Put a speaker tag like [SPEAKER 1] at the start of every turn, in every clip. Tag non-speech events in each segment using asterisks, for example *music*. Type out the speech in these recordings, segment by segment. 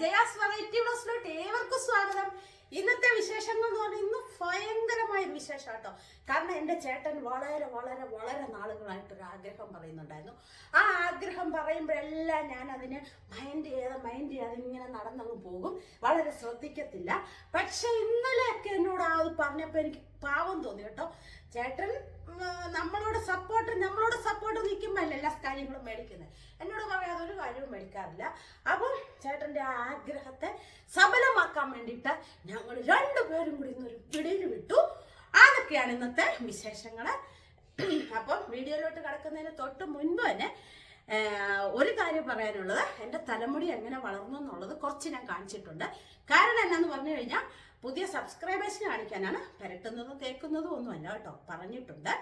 [SPEAKER 1] Jaya's variety ബ്ലോസിലോട്ട് ഏവർക്കും സ്വാഗതം. ഇന്നത്തെ വിശേഷങ്ങൾ എന്ന് പറഞ്ഞാൽ ഇന്ന് ഭയങ്കരമായ വിശേഷം കേട്ടോ കാരണം എന്റെ ചേട്ടൻ വളരെ വളരെ വളരെ നാളുകളായിട്ടൊരു ആഗ്രഹം പറയുന്നുണ്ടായിരുന്നു. ആ ആഗ്രഹം പറയുമ്പോഴെല്ലാം ഞാൻ അതിന് മൈൻഡ് ചെയ്ത് മൈൻഡ് ചെയ്യാതെ ഇങ്ങനെ നടന്നങ്ങ് പോകും. വളരെ ശ്രദ്ധിക്കത്തില്ല. പക്ഷെ ഇന്നലെയൊക്കെ എന്നോട് ആ അത് പറഞ്ഞപ്പോൾ എനിക്ക് പാവം തോന്നി കേട്ടോ. ചേട്ടൻ നമ്മളോട് സപ്പോർട്ട് നമ്മളോട് സപ്പോർട്ട് നിൽക്കുമ്പോൾ അല്ല എല്ലാ കാര്യങ്ങളും മേടിക്കുന്നത് എന്നോട് പറയാതെ ഒരു കാര്യവും മേടിക്കാറില്ല. അപ്പം ചേട്ടന്റെ ആ ആഗ്രഹത്തെ സഫലമാക്കാൻ വേണ്ടിയിട്ട് ഞങ്ങൾ രണ്ടുപേരും കൂടി ഇന്നൊരു പിടിയിൽ വിട്ടു. അതൊക്കെയാണ് ഇന്നത്തെ വിശേഷങ്ങൾ അപ്പം വീഡിയോയിലോട്ട് കിടക്കുന്നതിന് തൊട്ട് മുൻപ് തന്നെ ഒരു കാര്യം പറയാനുള്ളത്. എന്റെ തലമുടി എങ്ങനെ വളർന്നു എന്നുള്ളത് കുറച്ച് ഞാൻ കാണിച്ചിട്ടുണ്ട്. കാരണം എന്നാന്ന് പറഞ്ഞു കഴിഞ്ഞാൽ പുതിയ സബ്സ്ക്രൈബേഴ്സിന് കാണിക്കാനാണ് പുരട്ടുന്നതും തേക്കുന്നതും ഒന്നുമല്ല കേട്ടോ പറഞ്ഞിട്ടുണ്ട്.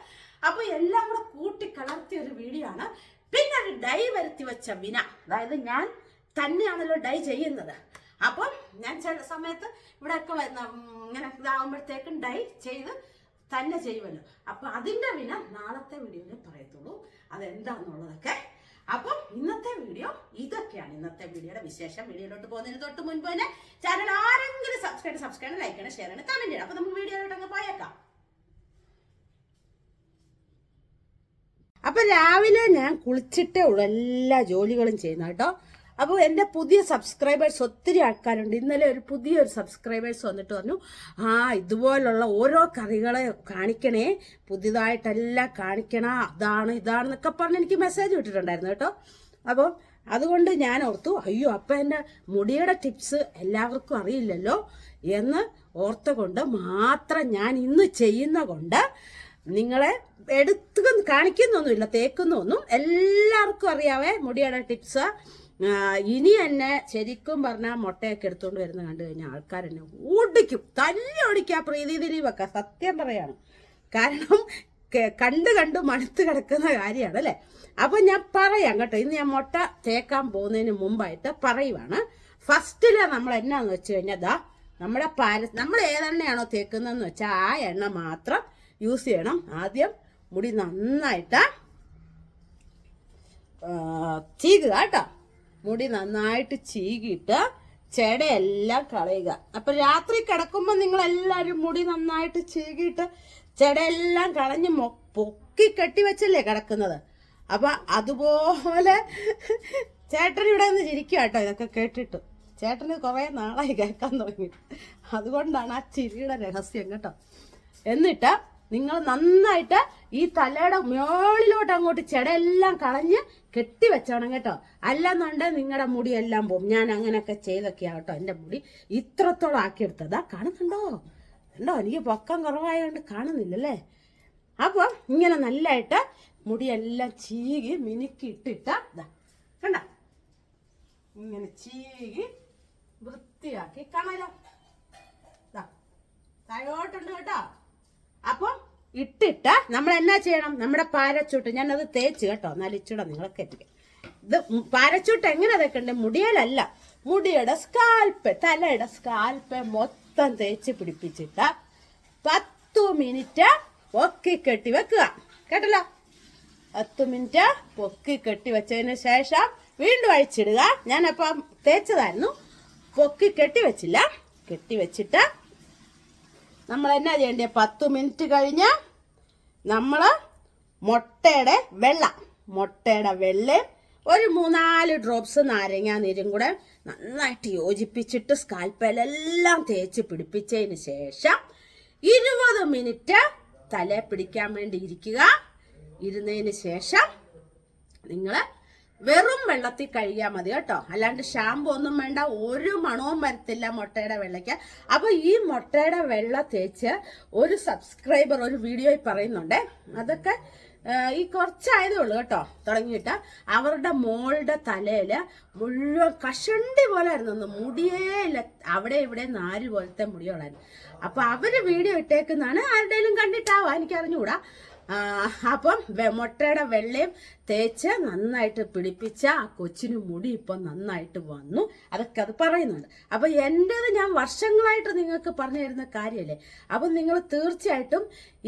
[SPEAKER 1] അപ്പോൾ എല്ലാം കൂടെ കൂട്ടി കലർത്തിയ ഒരു വീഡിയോ ആണ്. പിന്നെ ഒരു ഡൈ വരുത്തി വെച്ച വിന. അതായത് ഞാൻ തന്നെയാണല്ലോ ഡൈ ചെയ്യുന്നത്. അപ്പം ഞാൻ ചില സമയത്ത് ഇവിടെയൊക്കെ ഇങ്ങനെ ഇതാകുമ്പോഴത്തേക്കും ഡൈ ചെയ്ത് തന്നെ ചെയ്യുമല്ലോ. അപ്പൊ അതിന്റെ വില നാളത്തെ വീഡിയോയിൽ പറയത്തുള്ളൂ. അതെന്താണെന്നുള്ളതൊക്കെ അപ്പം ഇന്നത്തെ വീഡിയോ ഇതൊക്കെയാണ്. ഇന്നത്തെ വീഡിയോയുടെ വിശേഷം. വീഡിയോയിലോട്ട് പോകുന്നതിന് തൊട്ട് മുൻപ് തന്നെ ചാനൽ ആരെങ്കിലും സബ്സ്ക്രൈബ് സബ്സ്ക്രൈബ് ലൈക്ക് ചെയ്യണം ഷെയർ ചെയ്യണം കമന്റ് ചെയ്യണം. അപ്പൊ നമുക്ക് വീഡിയോയിലോട്ട് അങ്ങ് പോയേക്കാം. അപ്പൊ രാവിലെ ഞാൻ കുളിച്ചിട്ടേ ഉള്ളൂ. എല്ലാ ജോലികളും ചെയ്യുന്ന കേട്ടോ. അപ്പോൾ എന്റെ പുതിയ സബ്സ്ക്രൈബേഴ്സ് ഒത്തിരി ആൾക്കാരുണ്ട്. ഇന്നലെ ഒരു പുതിയൊരു സബ്സ്ക്രൈബേഴ്സ് വന്നിട്ട് പറഞ്ഞു ആ ഇതുപോലുള്ള ഓരോ കറികളെ കാണിക്കണേ പുതിയതായിട്ടെല്ലാം കാണിക്കണം അതാണ് ഇതാണെന്നൊക്കെ പറഞ്ഞ് എനിക്ക് മെസ്സേജ് വിട്ടിട്ടുണ്ടായിരുന്നു കേട്ടോ. അപ്പോൾ അതുകൊണ്ട് ഞാൻ ഓർത്തു അയ്യോ അപ്പം എന്റെ മുടിയുടെ ടിപ്സ് എല്ലാവർക്കും അറിയില്ലല്ലോ എന്ന് ഓർത്തുകൊണ്ട് മാത്രം ഞാൻ ഇന്ന് ചെയ്യുന്ന കൊണ്ട് നിങ്ങളെ എടുത്ത് കാണിക്കുന്നൊന്നുമില്ല തേക്കുന്നൊന്നും എല്ലാവർക്കും അറിയാവേ മുടിയുടെ ടിപ്സ് ഇനി എന്നെ ശരിക്കും പറഞ്ഞാൽ മുട്ടയൊക്കെ എടുത്തുകൊണ്ട് വരുന്ന കണ്ടു കഴിഞ്ഞാൽ ആൾക്കാരെന്നെ ഓടിക്കും. തല്ലി ഓടിക്കുക പ്രീതി ദിലീപൊക്കെ. സത്യം പറയാണ്. കാരണം കണ്ട് കണ്ട് മടുത്ത് കിടക്കുന്ന കാര്യമാണ് അല്ലേ? അപ്പം ഞാൻ പറയാം കേട്ടോ. ഇന്ന് ഞാൻ മുട്ട തേക്കാൻ പോകുന്നതിന് മുമ്പായിട്ട് പറയുവാണ്. ഫസ്റ്റിൽ നമ്മൾ എന്നാന്ന് വെച്ച് കഴിഞ്ഞാൽ ദാ നമ്മുടെ പാര നമ്മൾ ഏതെണ്ണയാണോ തേക്കുന്നതെന്ന് വെച്ചാൽ ആ എണ്ണ മാത്രം യൂസ് ചെയ്യണം. ആദ്യം മുടി നന്നായിട്ട് ചീകുക കേട്ടോ. മുടി നന്നായിട്ട് ചീകിയിട്ട് ചെടയെല്ലാം കളയുക. അപ്പൊ രാത്രി കിടക്കുമ്പോൾ നിങ്ങൾ എല്ലാവരും മുടി നന്നായിട്ട് ചീകിയിട്ട് ചെടയെല്ലാം കളഞ്ഞ് പൊക്കി കെട്ടിവെച്ചല്ലേ കിടക്കുന്നത്. അപ്പൊ അതുപോലെ ചേട്ടൻ ഇവിടെ നിന്ന് ചിരിക്കുക കേട്ടോ ഇതൊക്കെ കേട്ടിട്ട്. ചേട്ടന് കുറേ നാളായി കേൾക്കാൻ തുടങ്ങി. അതുകൊണ്ടാണ് ആ ചിരിയുടെ രഹസ്യം കേട്ടോ. എന്നിട്ട് നിങ്ങൾ നന്നായിട്ട് ഈ തലയുടെ മേളിലോട്ട് അങ്ങോട്ട് ചെടയെല്ലാം കളഞ്ഞ് കെട്ടി വെച്ചോണം കേട്ടോ. അല്ലെന്നുണ്ടെങ്കിൽ നിങ്ങളുടെ മുടി എല്ലാം പോകും ഞാൻ അങ്ങനെയൊക്കെ ചെയ്തൊക്കെയാ കേട്ടോ എന്റെ മുടി. ഇത്രത്തോളം ആക്കിയെടുത്തതാ. കാണുന്നുണ്ടോ? ഉണ്ടോ എനിക്ക് പൊക്കം കുറവായതുകൊണ്ട് കാണുന്നില്ലല്ലേ? അപ്പോൾ ഇങ്ങനെ നല്ലതായിട്ട് മുടിയെല്ലാം ചീകി മിനുക്കി ഇട്ടിട്ട കണ്ട? ഇങ്ങനെ ചീകി വൃത്തിയാക്കി കാണാലോ. താഴോട്ടുണ്ട് കേട്ടോ. അപ്പം ഇട്ടിട്ട് നമ്മൾ എന്നാ ചെയ്യണം? നമ്മുടെ പാരച്ചൂട്ട്. ഞാനത് തേച്ച് കേട്ടോ. എന്നാൽ ഇച്ചിടെ നിങ്ങളെ ഇത് പാരച്ചൂട്ട് എങ്ങനെ തേക്കണ്ടേ? മുടിയിലല്ല. മുടിയുടെ സ്കാൽപ്പ് തലയുടെ സ്കാൽപ്പ് മൊത്തം തേച്ച് പിടിപ്പിച്ചിട്ട് പത്തു മിനിറ്റ് പൊക്കി കെട്ടി വെക്കുക. കേട്ടല്ലോ? പത്ത് മിനിറ്റ് പൊക്കി കെട്ടി വെച്ചതിന് ശേഷം വീണ്ടും അഴിച്ചിടുക. ഞാനപ്പം തേച്ചതായിരുന്നു. പൊക്കി കെട്ടി വെച്ചില്ല. കെട്ടി വെച്ചിട്ട് നമ്മൾ എന്നാ ചെയ്യേണ്ടത് പത്ത് മിനിറ്റ് കഴിഞ്ഞ് നമ്മൾ മുട്ടയുടെ വെള്ള മുട്ടയുടെ വെള്ളയും ഒരു മൂന്നാൽ ഡ്രോപ്സ് നാരങ്ങ നീരും കൂടെ നന്നായിട്ട് യോജിപ്പിച്ചിട്ട് സ്കാൽപ്പയിലെല്ലാം തേച്ച് പിടിപ്പിച്ചതിന് ശേഷം ഇരുപത് മിനിറ്റ് തലയെ പിടിക്കാൻ വേണ്ടി ഇരിക്കുക. ഇരുന്നതിന് ശേഷം നിങ്ങൾ വെറും വെള്ളത്തിൽ കഴുകിയാൽ മതി കേട്ടോ. അല്ലാണ്ട് ഷാമ്പു ഒന്നും വേണ്ട ഒരു മണവും വരത്തില്ല മുട്ടയുടെ വെള്ളയ്ക്ക്. അപ്പൊ ഈ മുട്ടയുടെ വെള്ള തേച്ച് ഒരു സബ്സ്ക്രൈബർ ഒരു വീഡിയോയിൽ പറയുന്നുണ്ട്. അതൊക്കെ ഈ കുറച്ചായതേ ഉള്ളൂ കേട്ടോ തുടങ്ങിയിട്ട്. അവരുടെ മോളുടെ തലയിൽ മുഴുവൻ കഷണ്ടി പോലെ ആയിരുന്നു. മുടിയേ ഇല്ല. അവിടെ ഇവിടെ നാല് പോലത്തെ മുടിയോളായിരുന്നു അപ്പൊ അവർ വീഡിയോ ഇട്ടേക്കുന്നതാണ്. ആരുടെയും കണ്ടിട്ടാവാ എനിക്ക് അറിഞ്ഞുകൂടാ അപ്പം മുട്ടയുടെ വെള്ളയും തേച്ച് നന്നായിട്ട് പിടിപ്പിച്ച ആ കൊച്ചിന് മുടി ഇപ്പം നന്നായിട്ട് വന്നു. അതൊക്കെ അത് പറയുന്നുണ്ട്. അപ്പം എന്റേത് ഞാൻ വർഷങ്ങളായിട്ട് നിങ്ങൾക്ക് പറഞ്ഞു തരുന്ന കാര്യമല്ലേ അപ്പം നിങ്ങൾ തീർച്ചയായിട്ടും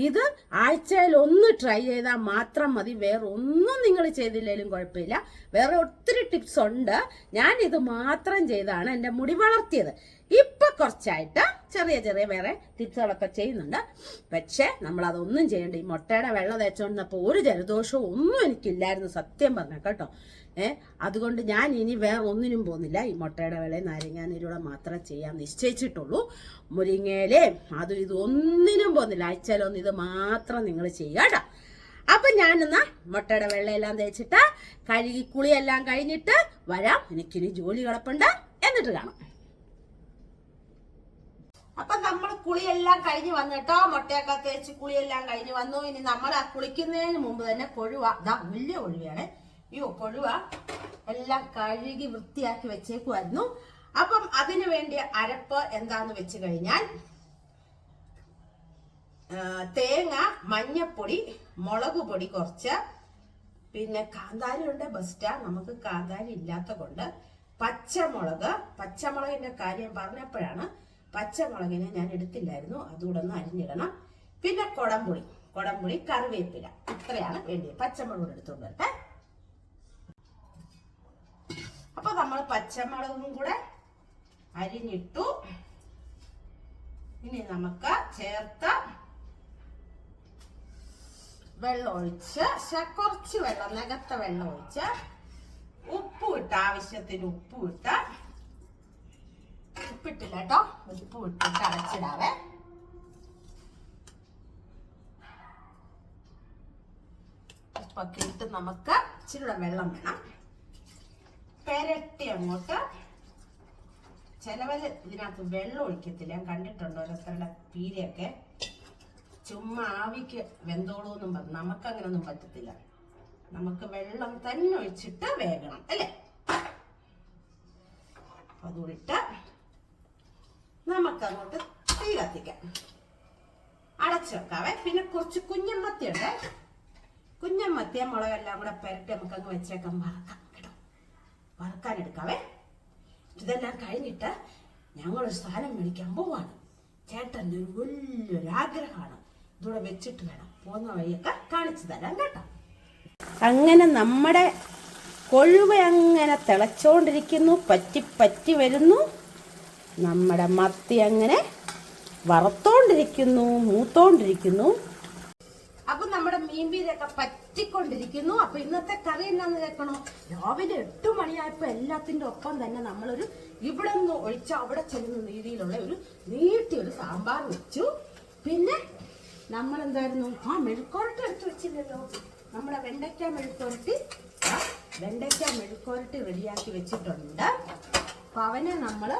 [SPEAKER 1] ഇത് ആഴ്ചയിൽ ഒന്ന് ട്രൈ ചെയ്താൽ മാത്രം മതി. വേറെ ഒന്നും നിങ്ങൾ ചെയ്തില്ലെങ്കിലും കുഴപ്പമില്ല. വേറെ ഒത്തിരി ടിപ്സ് ഉണ്ട്. ഞാൻ ഇത് മാത്രം ചെയ്താണ് എന്റെ മുടി വളർത്തിയത്. ഇപ്പൊ കുറച്ചായിട്ട് ചെറിയ ചെറിയ വേറെ ടിപ്സുകളൊക്കെ ചെയ്യുന്നുണ്ട്. പക്ഷേ നമ്മൾ അതൊന്നും ചെയ്യേണ്ട. ഈ മുട്ടയുടെ വെള്ളം തേച്ചോണ്ടപ്പോ ഒരു ജലദോഷവും ഒന്നും എനിക്കില്ലായിരുന്നു സത്യം പറഞ്ഞ കേട്ടോ. ഏ അതുകൊണ്ട് ഞാൻ ഇനി വേറെ ഒന്നിനും പോകുന്നില്ല. ഈ മുട്ടയുടെ വെള്ളയും നാരങ്ങാനീരൂടെ മാത്രം ചെയ്യാൻ നിശ്ചയിച്ചിട്ടുള്ളൂ. മുരിങ്ങയിലേ അതും ഇത് ഒന്നിനും പോകുന്നില്ല. ആഴ്ചയിലൊന്നും ഇത് മാത്രം നിങ്ങൾ ചെയ്യാട്ടോ അപ്പൊ ഞാനെന്നാ മുട്ടയുടെ വെള്ളയെല്ലാം തേച്ചിട്ട് കഴുകി കുളിയെല്ലാം കഴിഞ്ഞിട്ട് വരാം. എനിക്കിനി ജോലി കിടപ്പുണ്ട്. എന്നിട്ട് കാണാം. അപ്പൊ നമ്മൾ കുളിയെല്ലാം കഴിഞ്ഞ് വന്നു കേട്ടോ മുട്ടയൊക്കെ തേച്ച് കുളിയെല്ലാം കഴിഞ്ഞ് വന്നു. ഇനി നമ്മൾ ആ കുളിക്കുന്നതിന് മുമ്പ് തന്നെ കൊഴുവ. ഇതാ വലിയ കൊഴുവയാണ്. അയ്യോ കൊഴുവ എല്ലാം കഴുകി വൃത്തിയാക്കി വെച്ചേക്കുമായിരുന്നു അപ്പം അതിനു വേണ്ടി അരപ്പ് എന്താന്ന് വെച്ച് കഴിഞ്ഞാൽ തേങ്ങ മഞ്ഞപ്പൊടി മുളക് പൊടി കുറച്ച്. പിന്നെ കാന്താരി ഉണ്ട് ബെസ്റ്റാ നമുക്ക് കാന്താരി ഇല്ലാത്ത കൊണ്ട് പച്ചമുളക്. പച്ചമുളകിന്റെ കാര്യം പറഞ്ഞപ്പോഴാണ് പച്ചമുളകിനെ ഞാൻ എടുത്തില്ലായിരുന്നു. അതുകൂടെ ഒന്ന് അരിഞ്ഞിടണം. പിന്നെ കൊടംപുളി കൊടംപുളി കറിവേപ്പില. ഇത്രയാണ് വേണ്ടത് പച്ചമുളക് എടുത്തുകൊണ്ട് വരട്ടെ. അപ്പൊ നമ്മൾ പച്ചമുളകും കൂടെ അരിഞ്ഞിട്ടു. ഇനി നമുക്ക് ചേർത്ത വെള്ളം ഒഴിച്ച് കുറച്ച് വെള്ളം നികത്ത വെള്ളം ഒഴിച്ച് ഉപ്പ് ഇട്ട് ആവശ്യത്തിന് ഉപ്പ് ഇട്ട് ഉപ്പിട്ടില്ല കേട്ടോ. ഉപ്പ് ഇട്ടിട്ട് അടച്ചിടാവേ. ഉപ്പൊക്കെ ഇട്ട് നമുക്ക് ഇച്ചിരി വെള്ളം വേണം. പെരട്ടി അങ്ങോട്ട്. ചിലവര് ഇതിനകത്ത് വെള്ളം ഒഴിക്കത്തില്ല. ഞാൻ കണ്ടിട്ടുണ്ട് ഓരോരുത്തരുടെ പീരയൊക്കെ. ചുമ്മാ ആവിക്ക് വെന്തോളൂ എന്നും പറഞ്ഞു. നമുക്ക് അങ്ങനൊന്നും പറ്റത്തില്ല. നമുക്ക് വെള്ളം തന്നെ ഒഴിച്ചിട്ട് വേകണം അല്ലേ? അതുകൊണ്ടിട്ട് നമുക്കങ്ങോട്ട് തീ കത്തിക്കാം. അടച്ചു പിന്നെ കുറച്ച് കുഞ്ഞമ്മത്തിയുണ്ട് കുഞ്ഞമ്മത്തിയ മുളകെല്ലാം കൂടെ പെരട്ടി നമുക്ക് അങ്ങ് വെച്ചേക്കാം. വറക്കാം കേട്ടോ. വറക്കാൻ എടുക്കാവേ. ഇതെല്ലാം കഴിഞ്ഞിട്ട് ഞങ്ങളൊരു സാധനം മേടിക്കാൻ പോവാണ്. ചേട്ടന്റെ ഒരു വലിയൊരു ആഗ്രഹമാണ്. ഇതൂടെ വെച്ചിട്ട് വേണം പോകുന്ന വഴിയൊക്കെ കാണിച്ചു തരാം കേട്ടോ. അങ്ങനെ നമ്മുടെ കൊഴുവ അങ്ങനെ തിളച്ചോണ്ടിരിക്കുന്നു. പറ്റി പറ്റി വരുന്നു. നമ്മുടെ മത്തി അങ്ങനെ വറുത്തോണ്ടിരിക്കുന്നു മൂത്തോണ്ടിരിക്കുന്നു. അപ്പൊ നമ്മുടെ മീൻപീരൊക്കെ പറ്റിക്കൊണ്ടിരിക്കുന്നു. അപ്പൊ ഇന്നത്തെ കറി എന്നാന്ന് കേൾക്കണോ? രാവിലെ എട്ട് മണിയായപ്പോ എല്ലാത്തിന്റെ ഒപ്പം തന്നെ നമ്മളൊരു ഇവിടെ നിന്ന് ഒഴിച്ച അവിടെ ചെല്ലുന്ന രീതിയിലുള്ള ഒരു നീട്ടിയ ഒരു സാമ്പാർ വെച്ചു. പിന്നെ നമ്മൾ എന്തായിരുന്നു ആ മെഴുക്കോരട്ടി എടുത്ത് വെച്ചില്ലല്ലോ. നമ്മുടെ വെണ്ടയ്ക്ക മെഴുക്കോരട്ടി വെണ്ടയ്ക്ക മെഴുക്കോരട്ടി റെഡിയാക്കി വെച്ചിട്ടുണ്ട്. അപ്പൊ അവനെ നമ്മൾ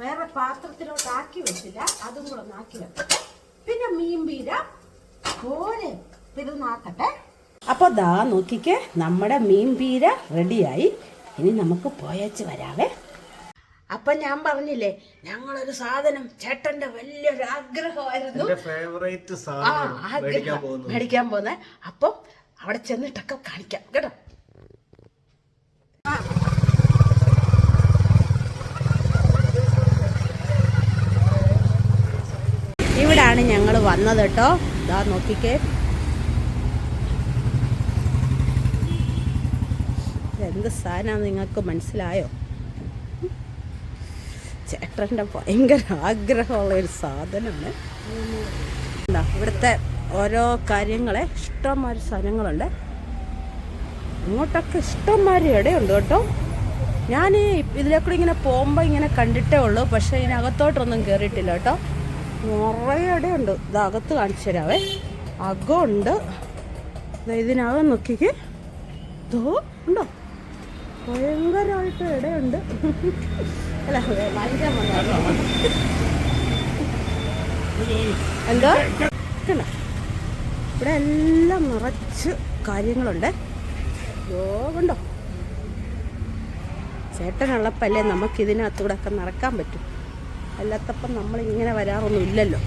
[SPEAKER 1] വേറെ പാത്രത്തിലോട്ട് ആക്കി വെച്ചില്ല. അതും കൂടെ ഒന്ന് ആക്കി വെക്കട്ടെ. പിന്നെ മീൻ പീര പോലെ പിറന്നാക്കട്ടെ അപ്പൊ ദാ നോക്കിക്കേ നമ്മുടെ മീൻ പീര റെഡിയായി. ഇനി നമുക്ക് പോയച്ച് വരാവേ. അപ്പൊ ഞാൻ പറഞ്ഞില്ലേ ഞങ്ങളൊരു സാധനം ചേട്ടന്റെ വലിയൊരു ആഗ്രഹമായിരുന്നു.
[SPEAKER 2] എന്റെ ഫേവറേറ്റ് സാധനം മേടിക്കാൻ
[SPEAKER 1] ആഗ്രഹം
[SPEAKER 2] പോകുന്നു
[SPEAKER 1] മേടിക്കാൻ പോന്നെ അപ്പം അവിടെ ചെന്നിട്ടൊക്കെ കാണിക്കാം കേട്ടോ ആ ഇവിടാണ് ഞങ്ങൾ വന്നത് കേട്ടോ. ഇതാ നോക്കിക്കേ. എന്ത് സാധനമാണ് നിങ്ങൾക്ക് മനസ്സിലായോ? ചേട്ടന്റെ ഭയങ്കര ആഗ്രഹമുള്ള ഒരു സാധനമാണ്. എന്താ ഇവിടുത്തെ ഓരോ കാര്യങ്ങളെ ഇഷ്ടംമാതിരി സാധനങ്ങളുണ്ട്. ഇങ്ങോട്ടൊക്കെ ഇഷ്ടംമാതിരി ഇടയുണ്ട് കേട്ടോ. ഞാൻ ഇതിലേക്കൂടെ ഇങ്ങനെ പോകുമ്പോൾ ഇങ്ങനെ കണ്ടിട്ടേ ഉള്ളൂ. പക്ഷേ ഇതിനകത്തോട്ടൊന്നും കയറിയിട്ടില്ല കേട്ടോ. നിറയെ അടയുണ്ട്. ഇത് അകത്ത് കാണിച്ചു തരാവേ. അകമുണ്ട്. ഇതിനകം നോക്കിക്ക്. ഇതോ ഉണ്ടോ? ഭയങ്കരമായിട്ട് ഇടയുണ്ട്. അല്ല. എന്തോ? ഇവിടെ എല്ലാം നിറച്ച് കാര്യങ്ങളുണ്ട്. യോ കണ്ടോ? ചേട്ടനുള്ളപ്പല്ലേ നമുക്കിതിനകത്തൂടെ ഒക്കെ നടക്കാൻ പറ്റും. അല്ലാത്തപ്പം നമ്മളിങ്ങനെ വരാറൊന്നും ഇല്ലല്ലോ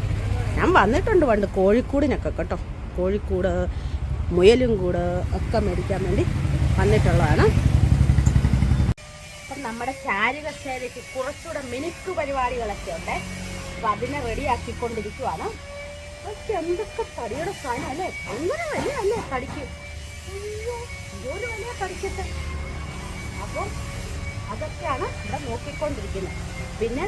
[SPEAKER 1] ഞാൻ വന്നിട്ടുണ്ട് പണ്ട് കോഴിക്കൂടിനൊക്കെ കേട്ടോ. കോഴിക്കൂട് മുയലും കൂട് ഒക്കെ മേടിക്കാൻ വേണ്ടി വന്നിട്ടുള്ളതാണ്. അപ്പം നമ്മുടെ ചാരുകസേരയ്ക്ക് കുറച്ചുകൂടെ മിനുക്ക് പരിപാടികളൊക്കെ ഉണ്ട്. അപ്പം അതിനെ റെഡിയാക്കിക്കൊണ്ടിരിക്കുവാണ്. ഒക്കെ എന്തൊക്കെ തടിയുടെ സാധനം അല്ലേ? അങ്ങനെ വലിയ അല്ലേ തടിക്ക്? ഇതൊരു വലിയ തടിക്കട്ടെ. അപ്പം അതൊക്കെയാണ് ഇവിടെ നോക്കിക്കൊണ്ടിരിക്കുന്നത്. പിന്നെ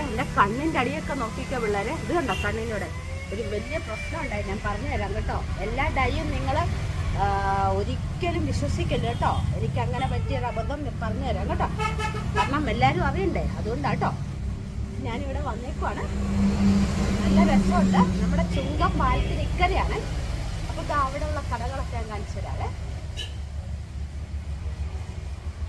[SPEAKER 1] എന്റെ കണ്ണിന്റെ അടിയൊക്കെ നോക്കിക്കോ പിള്ളേരെ. ഇത് കണ്ടോ കണ്ണിനോടെ? ഒരു വലിയ പ്രശ്നം ഉണ്ടായി. ഞാൻ പറഞ്ഞു തരാം കേട്ടോ. എല്ലാ ഡൈയും നിങ്ങൾ ഒരിക്കലും വിശ്വസിക്കല്ല കേട്ടോ. എനിക്ക് അങ്ങനെ പറ്റിയൊരു അബദ്ധം പറഞ്ഞു തരാം കേട്ടോ. കാരണം എല്ലാവരും അറിയണ്ടേ? അതുകൊണ്ടാട്ടോ ഞാനിവിടെ വന്നേക്കുവാണ്. നല്ല രസമുണ്ട്. നമ്മുടെ ചുങ്കം പാലത്തിന് ഇക്കരയാണ് അപ്പോൾ ഇത് അവിടെയുള്ള കടകളൊക്കെ ഞാൻ കാണിച്ചു തരാം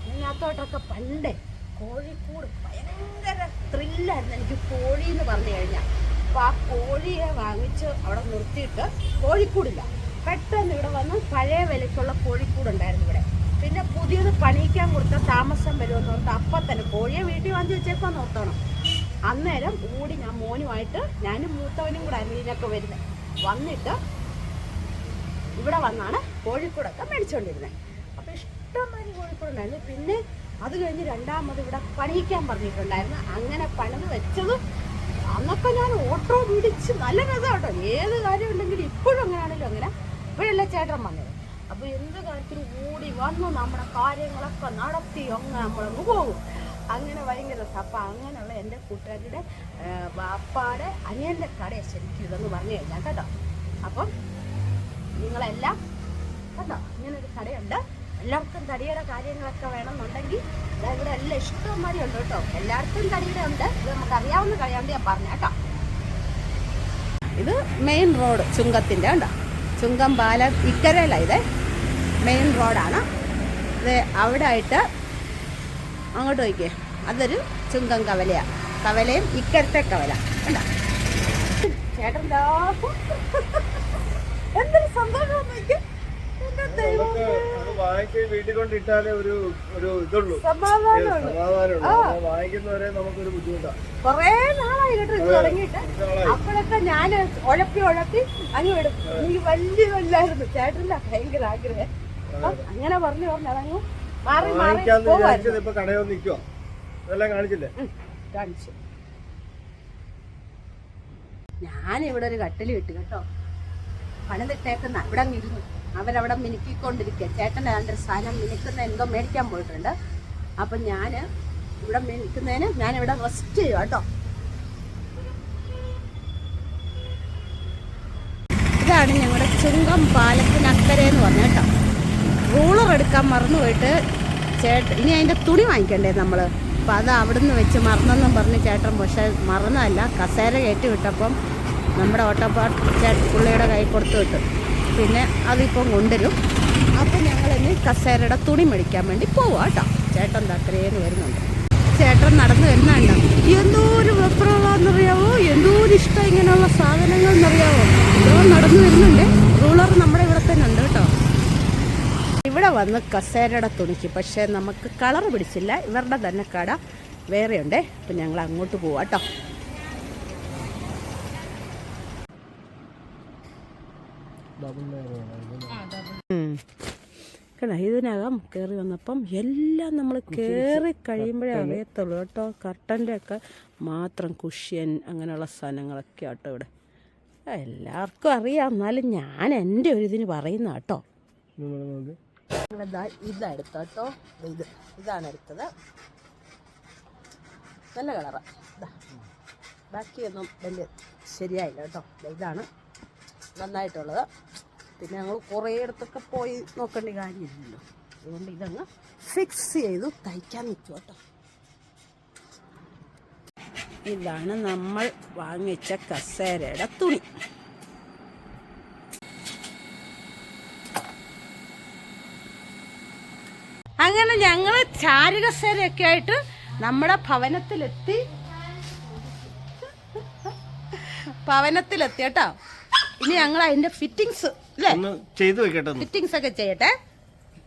[SPEAKER 1] ഇതിനകത്തോട്ടൊക്കെ പണ്ട് കോഴിക്കൂട് ഭയങ്കര ത്രില്ലായിരുന്നു എനിക്ക് കോഴി എന്ന് പറഞ്ഞു കഴിഞ്ഞാൽ അപ്പോൾ ആ കോഴിയെ വാങ്ങിച്ച് അവിടെ നിർത്തിയിട്ട് കോഴിക്കൂടില്ല. പെട്ടെന്ന് ഇവിടെ വന്ന് പഴയ വിലയ്ക്കുള്ള കോഴിക്കൂടുണ്ടായിരുന്നു ഇവിടെ. പിന്നെ പുതിയത് പണിയിക്കാൻ കൊടുത്ത താമസം വരുമെന്ന് ഓർത്ത് അപ്പം തന്നെ കോഴിയെ വീട്ടിൽ വാങ്ങി വെച്ചേക്കാൻ നോക്കണം അന്നേരം കൂടി ഞാൻ മോനുമായിട്ട് ഞാനും മൂത്തവനും കൂടെ ഇതിനൊക്കെ വരുന്നത്. വന്നിട്ട് ഇവിടെ വന്നാണ് കോഴിക്കൂടൊക്കെ മേടിച്ചുകൊണ്ടിരുന്നത് അപ്പോൾ ഇഷ്ടംമാതിരി കോഴിക്കൂടുണ്ടായിരുന്നു. പിന്നെ അത് കഴിഞ്ഞ് രണ്ടാമത് ഇവിടെ പണിയിക്കാൻ പറഞ്ഞിട്ടുണ്ടായിരുന്നു. അങ്ങനെ പണിത് വെച്ചത് അന്നൊക്കെ ഞാൻ ഓട്ടോ പിടിച്ച് നല്ല രസം കേട്ടോ ഏത് കാര്യം ഉണ്ടെങ്കിലും ഇപ്പോഴും അങ്ങനെയാണെങ്കിലും അങ്ങനെ. ഇപ്പോഴല്ല ചേട്ടൻ വന്നത്. അപ്പോൾ എന്ത് കാര്യത്തിനും കൂടി വന്നു നമ്മുടെ കാര്യങ്ങളൊക്കെ നടത്തി അങ്ങ് നമ്മളങ്ങ് പോകും. അങ്ങനെ ഭയങ്കര രസം. അപ്പം അങ്ങനെയുള്ള എന്റെ കൂട്ടുകാരുടെ വാപ്പാടെ അനിയന്റെ കടയെ ശരിക്കും ഇതെന്ന് പറഞ്ഞു കഴിഞ്ഞാൽ കേട്ടോ. അപ്പം നിങ്ങളെല്ലാം കേട്ടോ ഇങ്ങനൊരു കടയുണ്ട്. എല്ലാവർക്കും തടിയുടെ കാര്യങ്ങളൊക്കെ വേണമെന്നുണ്ടെങ്കിൽ ഇവിടെ എല്ലാം ഇഷ്ടംമാതിരി ഉണ്ട് കേട്ടോ. എല്ലാവർക്കും തടിയുടെ ഉണ്ട്. ഇത് നമുക്ക് അറിയാവുന്ന കഴിയാണ്ട് ഞാൻ പറഞ്ഞ കേട്ടോ. ഇത് മെയിൻ റോഡ് ചുങ്കത്തിന്റെ ഉണ്ടോ ചുങ്കം പാലം ഇക്കരയല്ല ഇത്. മെയിൻ റോഡാണ് ഇത് അവിടെ ആയിട്ട് അങ്ങോട്ട് നോക്കിയേ. അതൊരു ചുങ്കം കവലയാണ് കവലയും ഇക്കരത്തെ കവല. ഉണ്ടോ ചേട്ടൻ *laughs* എന്തൊരു സന്തോഷം ദൈവമേ.
[SPEAKER 2] വാങ്ങിച്ച് വീട്ടിൽ കൊണ്ടിട്ടാലേ ഒരു ഒരു ഇതുള്ളൂ. സമാധാനമുള്ളൂ. വാങ്ങിക്കുന്നവരെ നമുക്കൊരു ബുദ്ധിമുട്ടാണ്
[SPEAKER 1] കൊറേ നാളായി കേട്ടോ ഇത് തുടങ്ങിയിട്ട്. അപ്പോഴൊക്കെ ഞാൻ ഉഴപ്പി ഉഴപ്പി അങ്ങ് വിടും. എനിക്ക് വലിയ വല്ലായിരുന്നു ചേട്ടന്റെ ഭയങ്കര ആഗ്രഹം. അങ്ങനെ പറഞ്ഞു പറഞ്ഞു അതങ്ങ് മാറി മാറി
[SPEAKER 2] ഇപ്പൊ കടയിൽ നിൽക്കുവോ ഇതെല്ലാം കാണിച്ചില്ലേ?
[SPEAKER 1] കാണിച്ചു. ഞാനിവിടെ ഒരു കട്ടിൽ കിട്ടി കേട്ടോ. പണിതിട്ടേക്കുന്ന. ഇവിടെ അങ്ങ് ഇരുന്നു. അവരവിടെ മിനുക്കിക്കൊണ്ടിരിക്കുക. ചേട്ടൻ അതിന്റെ സാധനം മിനുക്കുന്ന എന്തോ മേടിക്കാൻ പോയിട്ടുണ്ട്. അപ്പം ഞാൻ ഇവിടെ മിനുക്കുന്നതിന് ഞാനിവിടെ റെസ്റ്റ് ചെയ്യുക കേട്ടോ. ഇതാണ് ഞങ്ങളുടെ ചുങ്കം പാലത്തിനക്കരെ എന്ന് പറഞ്ഞ കേട്ടോ. റൂളർ എടുക്കാൻ മറന്നു പോയിട്ട് ചേട്ടൻ ഇനി അതിന്റെ തുണി വാങ്ങിക്കണ്ടേ നമ്മൾ അപ്പോൾ അത് അവിടുന്ന് വെച്ച് മറന്നെന്നും പറഞ്ഞ് ചേട്ടൻ പക്ഷേ മറന്നതല്ല. കസേര കയറ്റി വിട്ടപ്പം നമ്മുടെ ഓട്ടോപ്പാട്ട് ചേട്ടൻ പുള്ളിയുടെ കൈ കൊടുത്തു വിട്ടു. പിന്നെ അതിപ്പം കൊണ്ടുവരും. അപ്പം ഞങ്ങളിനി കസേരയുടെ തുണി മേടിക്കാൻ വേണ്ടി പോവാം കേട്ടോ ചേട്ടൻ തത്രയെന്ന് വരുന്നുണ്ട്. ചേട്ടൻ നടന്നു വരുന്നുണ്ട്. എന്തോ ഒരു വെപ്രമാണെന്നറിയാവോ എന്തോ ഒരു ഇഷ്ടം ഇങ്ങനെയുള്ള സാധനങ്ങൾ എന്നറിയാവോ എന്തോ നടന്നു വരുന്നുണ്ട്. റൂളർ നമ്മുടെ ഇവിടെ തന്നെ ഉണ്ട് കേട്ടോ ഇവിടെ വന്ന് കസേരയുടെ തുണിക്ക് പക്ഷേ നമുക്ക് കളർ പിടിച്ചില്ല. ഇവരുടെ തന്നെ കട വേറെ ഉണ്ടേ അപ്പം ഞങ്ങൾ അങ്ങോട്ട് പോവാം കേട്ടോ കേട്ടോ ഇതിനകം കയറി വന്നപ്പം എല്ലാം നമ്മൾ കയറി കഴിയുമ്പോഴേ അറിയത്തുള്ളൂ കേട്ടോ. കർട്ടന്റെ ഒക്കെ മാത്രം കുഷ്യൻ അങ്ങനെയുള്ള സാധനങ്ങളൊക്കെ ആട്ടോ ഇവിടെ. എല്ലാവർക്കും അറിയാം. എന്നാലും ഞാൻ എന്റെ ഒരു ഇതിന് പറയുന്ന കേട്ടോ. ഇതെടുത്ത കേട്ടോ. ഇത്. ഇതാണ് എടുത്തത് നല്ല കളറാണ് ബാക്കിയൊന്നും വലിയ ശരിയായില്ല കേട്ടോ. ഇതാണ്. നന്നായിട്ടുള്ളത്. പിന്നെ ഞങ്ങൾ കുറേ ഇടത്തൊക്കെ പോയി നോക്കേണ്ട കാര്യമില്ലല്ലോ. അതുകൊണ്ട് ഇതങ്ങ് ഫിക്സ് ചെയ്ത് തയ്ക്കാൻ നിൽക്കും കേട്ടോ. ഇതാണ് നമ്മൾ വാങ്ങിച്ച കസേരയുടെ തുണി. അങ്ങനെ ഞങ്ങൾ ചാരുകസേരയൊക്കെ ആയിട്ട് നമ്മുടെ ഭവനത്തിലെത്തി. ഭവനത്തിലെത്തി കേട്ടോ. ഇനി ഞങ്ങൾ അതിന്റെ ഫിറ്റിങ്സ് അല്ലേ
[SPEAKER 2] ഒന്ന് ചെയ്തു വെക്കട്ടെ
[SPEAKER 1] ഫിറ്റിങ്സ് ഒക്കെ ചെയ്യട്ടെ.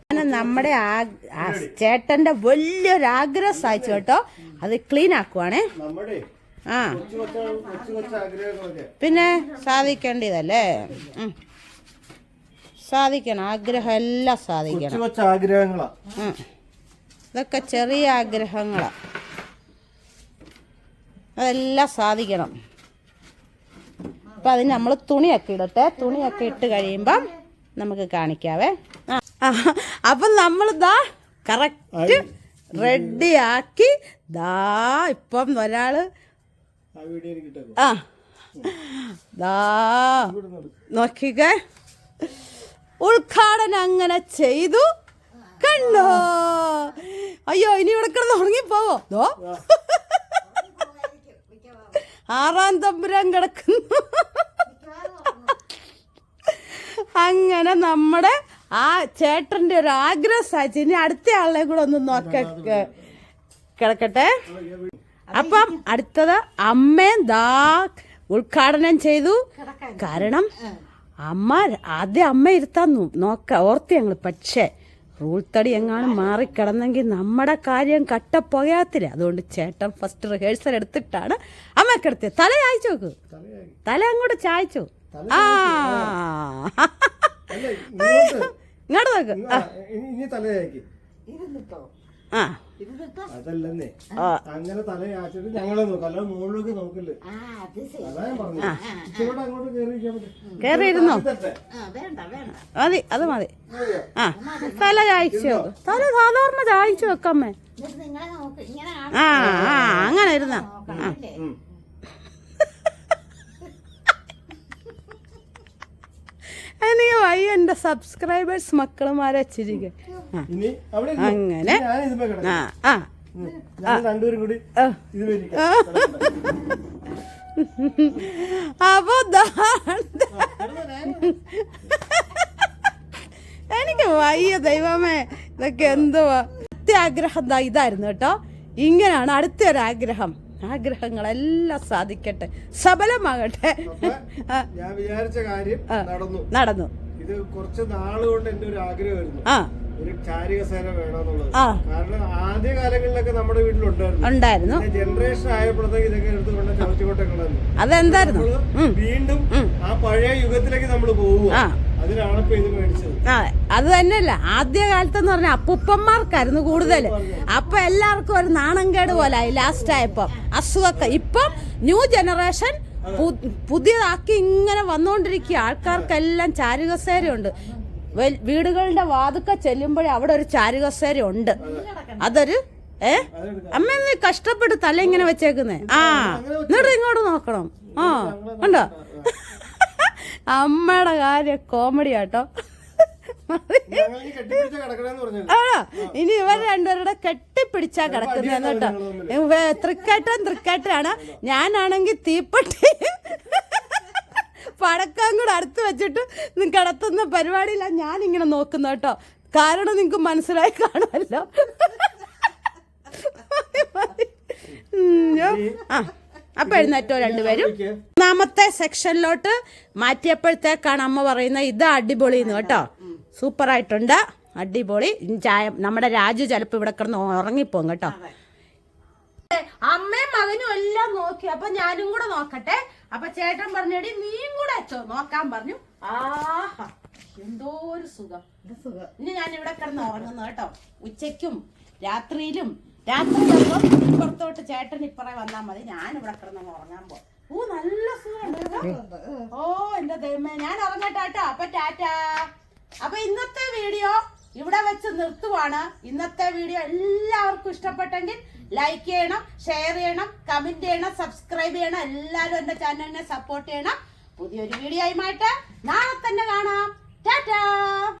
[SPEAKER 1] അങ്ങനെ നമ്മുടെ ചേട്ടന്റെ വലിയൊരു ആഗ്രഹം സാധിച്ചു കേട്ടോ. അത് ക്ലീൻ ആക്കുവാണേ.
[SPEAKER 2] നമ്മുടെ
[SPEAKER 1] ആ. പിന്നെ സാധിക്കേണ്ടതല്ലേ? ഉം. സാധിക്കണം ആഗ്രഹം എല്ലാം സാധിക്കണം.
[SPEAKER 2] കൊച്ചു കൊച്ചു ആഗ്രഹങ്ങളാ.
[SPEAKER 1] ഇതൊക്കെ ചെറിയ ആഗ്രഹങ്ങളാ. അതെല്ലാം സാധിക്കണം. അപ്പം അതിന് നമ്മൾ തുണിയൊക്കെ ഇടട്ടെ. തുണിയൊക്കെ ഇട്ട് കഴിയുമ്പം നമുക്ക് കാണിക്കാവേ. അപ്പം നമ്മൾ ദാ കറക്റ്റ് റെഡിയാക്കി ദാ ഇപ്പം ഒരാൾ
[SPEAKER 2] ആ
[SPEAKER 1] ദാ നോക്കിക്കേ. ഉദ്ഘാടനം അങ്ങനെ ചെയ്തു. കണ്ടോ? അയ്യോ ഇനി ഇവിടെ കിടന്ന് ഉറങ്ങിപ്പോവോ? ആറാം തമ്പുരാൻ കിടക്കുന്നു. അങ്ങനെ നമ്മുടെ ആ ചേട്ടന്റെ ഒരു ആഗ്രഹ ഇനി അടുത്ത ആളെ കൂടെ ഒന്ന് നോക്ക. കിടക്കട്ടെ. അപ്പം അടുത്തത് അമ്മയും ദാ ഉദ്ഘാടനം ചെയ്തു. കാരണം അമ്മ ആദ്യം അമ്മ ഇരുത്താൻ നോക്ക ഓർത്തി ഞങ്ങൾ പക്ഷേ റൂൾ തടി എങ്ങാനും മാറിക്കിടന്നെങ്കിൽ നമ്മുടെ കാര്യം കട്ടപ്പുകയാത്തില്ല അതുകൊണ്ട് ചേട്ടൻ ഫസ്റ്റ് റിഹേഴ്സൽ എടുത്തിട്ടാണ് അമ്മക്കെടുത്ത് തല ചായച്ചു നോക്ക്. തല അങ്ങോട്ട് ചായച്ചു. ആ.
[SPEAKER 2] ഇങ്ങോട്ട്.
[SPEAKER 1] നോക്ക്.
[SPEAKER 2] ആ, ഇനി തല തലയാക്കി
[SPEAKER 1] ആ.
[SPEAKER 2] അതല്ലെന്നേ.
[SPEAKER 1] ആ.
[SPEAKER 2] അങ്ങനെ തലയാച്ചിട്ട് ഞങ്ങളെ നോക്കാം. അല്ലാതെ മുകളിലേക്ക് നോക്കില്ലേ? അതാ ഞാൻ പറഞ്ഞു ഇച്ചിരൂടെ അങ്ങോട്ട് ഇതട്ടെ.
[SPEAKER 1] മതി അത് മതി? ആ. തല ചായച്ചു തല സാധാരണ ചായച്ചു വെക്കമ്മേ
[SPEAKER 3] നിങ്ങളെ നോക്ക്. ഇങ്ങനെ
[SPEAKER 1] ആ ആ അങ്ങനെ ഇരുന്നാ.
[SPEAKER 2] ഉം.
[SPEAKER 1] എനിക്ക് വയ്യ എന്റെ സബ്സ്ക്രൈബേഴ്സ് മക്കളുമാരെ
[SPEAKER 2] അവിടെ
[SPEAKER 1] അങ്ങനെ. ആ ആ. അപ്പൊ എനിക്ക് വയ്യ ദൈവമേ. ഇതൊക്കെ എന്തുവാ? ആഗ്രഹം ഇതായിരുന്നു കേട്ടോ. ഇങ്ങനെയാണ് അടുത്തൊരാഗ്രഹം. ആഗ്രഹങ്ങളെല്ലാം സാധിക്കട്ടെ. സബലമാകട്ടെ.
[SPEAKER 2] ഞാൻ വിചാരിച്ച കാര്യം നടന്നു.
[SPEAKER 1] നടന്നു.
[SPEAKER 2] ഇത് കുറച്ച് നാളുകൊണ്ട് എന്റെ ഒരു ആഗ്രഹമായിരുന്നു.
[SPEAKER 1] ആ. ഉണ്ടായിരുന്നു. അതെന്തായിരുന്നു?
[SPEAKER 2] വീണ്ടും ആ പഴയ യുഗത്തിലേക്ക് നമ്മൾ
[SPEAKER 1] ആ. അത് തന്നെയല്ല. ആദ്യ കാലത്തെന്ന് പറഞ്ഞാൽ അപ്പുപ്പന്മാർക്കായിരുന്നു കൂടുതൽ അപ്പൊ എല്ലാവർക്കും ഒരു നാണംകേട് പോലെ ആയി ലാസ്റ്റ് ആയപ്പോ. അസുഖമൊക്കെ ഇപ്പം ന്യൂ ജനറേഷൻ പുതിയതാക്കി ഇങ്ങനെ വന്നുകൊണ്ടിരിക്കുക ആൾക്കാർക്കെല്ലാം ചാരുകസേരയുണ്ട്. വീടുകളുടെ വാതുക്ക ചെല്ലുമ്പോഴേ അവിടെ ഒരു ചാരുകസേര ഉണ്ട്. അതൊരു ഏ? അമ്മ നീ കഷ്ടപ്പെട്ട് തല ഇങ്ങനെ വെച്ചേക്കുന്നേ. ആ എന്നിട്ട് ഇങ്ങോട്ട് നോക്കണം. ആ ഉണ്ടോ അമ്മയുടെ കാര്യം കോമഡി ആട്ടോ. ഇനി ഇവർ രണ്ടുപേരുടെ കെട്ടിപ്പിടിച്ചാ കിടക്കുന്നത് കേട്ടോ. തൃക്കേട്ടൻ തൃക്കേട്ടനാണ്. ഞാനാണെങ്കിൽ തീപ്പെട്ടി. പടക്കം കൂടെ അടുത്ത് വെച്ചിട്ട് നിങ്ങൾക്ക് കിടത്തുന്ന പരിപാടിയിലാണ് ഞാനിങ്ങനെ നോക്കുന്ന കേട്ടോ. കാരണം നിങ്ങൾക്ക് മനസ്സിലായി കാണുമല്ലോ. ആ. അപ്പൊ എഴുന്നേറ്റോ രണ്ടുപേരും. ഒന്നാമത്തെ സെക്ഷനിലോട്ട് മാറ്റിയപ്പോഴത്തേക്കാണ് അമ്മ പറയുന്നത് ഇത് അടിപൊളി എന്ന് കേട്ടോ. സൂപ്പറായിട്ടുണ്ട്. അടിപൊളി. ചായ നമ്മുടെ രാജു ചിലപ്പോൾ ഇവിടെ കിടന്ന് ഉറങ്ങിപ്പോകും കേട്ടോ. അമ്മയും മകനും എല്ലാം നോക്കി. അപ്പൊ ഞാനും കൂടെ നോക്കട്ടെ. അപ്പൊ ചേട്ടൻ പറഞ്ഞടി നീയും കൂടെ അച്ചോ നോക്കാൻ പറഞ്ഞു. ആഹാ എന്തോ ഒരു സുഖം. സുഖം. ഇനി ഞാൻ ഇവിടെ കിടന്ന് ഉറങ്ങുന്നു കേട്ടോ. ഉച്ചയ്ക്കും രാത്രിയിലും രാത്രി പുറത്തോട്ട് ഇപ്പുറത്തോട്ട് ചേട്ടൻ ഇപ്പറേ വന്നാൽ മതി. ഞാൻ ഇവിടെ കിടന്ന് ഉറങ്ങാൻ പോകും ഓ നല്ല സുഖമുണ്ട് ഓ എന്റെ ദൈവമേ ഞാൻ ഉറങ്ങട്ടെ കേട്ടോ. അപ്പൊ ടാറ്റാ. അപ്പൊ ഇന്നത്തെ വീഡിയോ ഇവിടെ വെച്ച് നിർത്തുവാണ്. ഇന്നത്തെ വീഡിയോ എല്ലാവർക്കും ഇഷ്ടപ്പെട്ടെങ്കിൽ ലൈക്ക് ചെയ്യണം ഷെയർ ചെയ്യണം കമന്റ് ചെയ്യണം സബ്സ്ക്രൈബ് ചെയ്യണം. എല്ലാവരും എന്റെ ചാനലിനെ സപ്പോർട്ട് ചെയ്യണം. പുതിയൊരു വീഡിയോ ആയിട്ട് നാളെ തന്നെ കാണാം. ടാറ്റാ.